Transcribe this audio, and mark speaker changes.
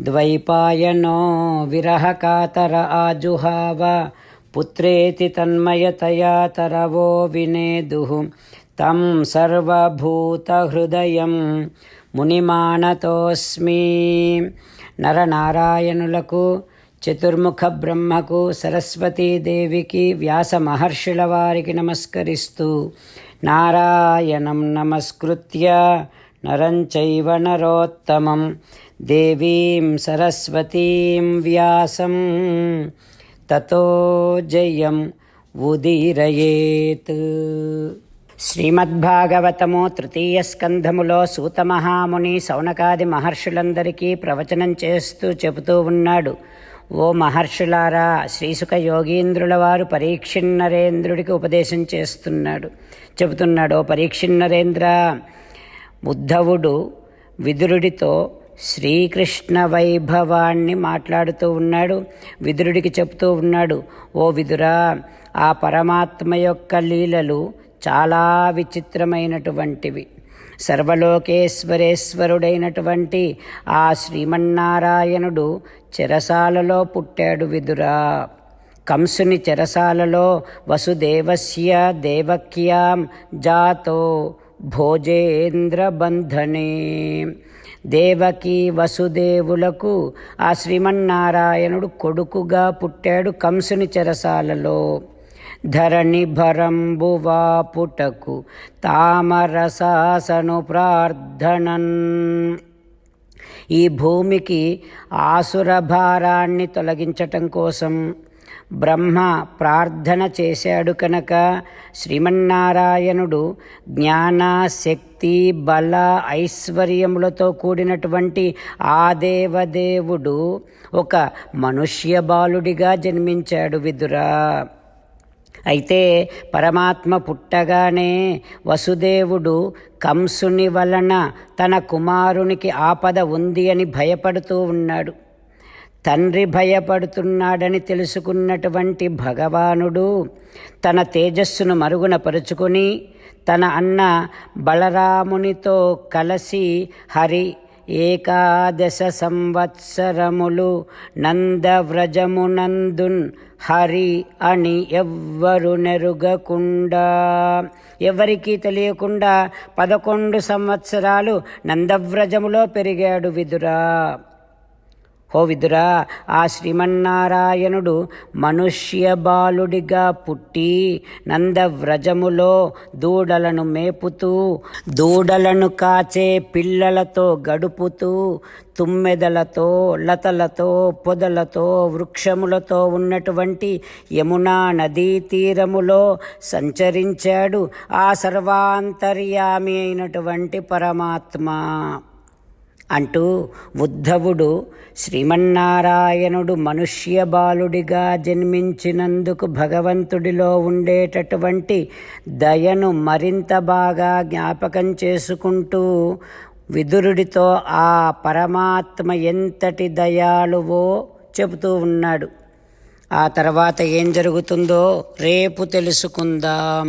Speaker 1: ద్వైపాయనో విరహకాతర ఆజుహావ పుత్రేతి తన్మయతయా తరవో వినేదుః. తం సర్వభూతహృదయం మునిమానతోస్మి. నరనారాయణులకు చతుర్ముఖ బ్రహ్మకు సరస్వతీదేవికి వ్యాస మహర్షుల వారికి నమస్కరిస్తూ నారాయణం నమస్కృత్య. నరం చైవ నరోత్తమం. దేవీం సరస్వతీం వ్యాసం తతో జయం ఉదీరయేత్ శ్రీమద్భాగవతము తృతీయ స్కంధములో సూతమహాముని సౌనకాది మహర్షులందరికీ ప్రవచనం చేస్తూ చెబుతూ ఉన్నాడు. ఓ మహర్షులారా శ్రీసుఖ యోగీంద్రుల వారు పరీక్షిన్నరేంద్రుడికి ఉపదేశం చేస్తున్నాడు. చెబుతున్నాడు ఓ పరీక్షిన్నరేంద్ర ఉద్ధవుడు విదురుడితో శ్రీకృష్ణ వైభవాన్ని మాట్లాడుతూ ఉన్నాడు విదురుడికి చెప్తూ ఉన్నాడు ఓ విదురా ఆ పరమాత్మ యొక్క లీలలు చాలా విచిత్రమైనటువంటివి. సర్వలోకేశ్వరేశ్వరుడైనటువంటి ఆ శ్రీమన్నారాయణుడు చెరసాలలో పుట్టాడు విదురా. కంసుని చెరసాలలో వసుదేవస్య దేవక్యాం జాతో భోజేంద్ర బంధనే దేవకి వసుదేవులకు ఆ శ్రీమన్నారాయణుడు కొడుకుగా పుట్టాడు కంసుని చెరసాలలో. ధరణి భరంబువా పుటకు తామరసాసను ప్రార్థనన్. ఈ భూమికి ఆసుర భారాన్ని తొలగించటం కోసం బ్రహ్మ ప్రార్థన చేశాడు కనుక శ్రీమన్నారాయణుడు జ్ఞాన శక్తి బల ఐశ్వర్యములతో కూడినటువంటి ఆ దేవదేవుడు ఒక మనుష్య బాలుడిగా జన్మించాడు విదురా. అయితే పరమాత్మ పుట్టగానే వసుదేవుడు కంసుని వలన తన కుమారునికి ఆపద ఉంది అని భయపడుతూ ఉన్నాడు. తండ్రి భయపడుతున్నాడని తెలుసుకున్నటువంటి భగవానుడు తన తేజస్సును మరుగున పరుచుకొని తన అన్న బలరామునితో కలిసి హరి ఏకాదశ సంవత్సరములు నందవ్రజమునందున్ హరి అని ఎవ్వరు నెరుగకుండా. ఎవరికీ తెలియకుండా పదకొండు సంవత్సరాలు నందవ్రజములో పెరిగాడు విదురా. ఓ విదురా ఆ శ్రీమన్నారాయణుడు మనుష్య బాలుడిగా పుట్టి నందవ్రజములో దూడలను మేపుతూ దూడలను కాచే పిల్లలతో గడుపుతూ తుమ్మెదలతో లతలతో పొదలతో వృక్షములతో ఉన్నటువంటి యమునా నదీ తీరములో సంచరించాడు ఆ సర్వాంతర్యామి అయినటువంటి పరమాత్మ. అంటూ ఉద్ధవుడు శ్రీమన్నారాయణుడు మనుష్య బాలుడిగా జన్మించినందుకు భగవంతుడిలో ఉండేటటువంటి దయను మరింత బాగా జ్ఞాపకం చేసుకుంటూ విదురుడితో ఆ పరమాత్మ ఎంతటి దయాళువో చెబుతూ ఉన్నాడు. ఆ తర్వాత ఏం జరుగుతుందో రేపు తెలుసుకుందాం.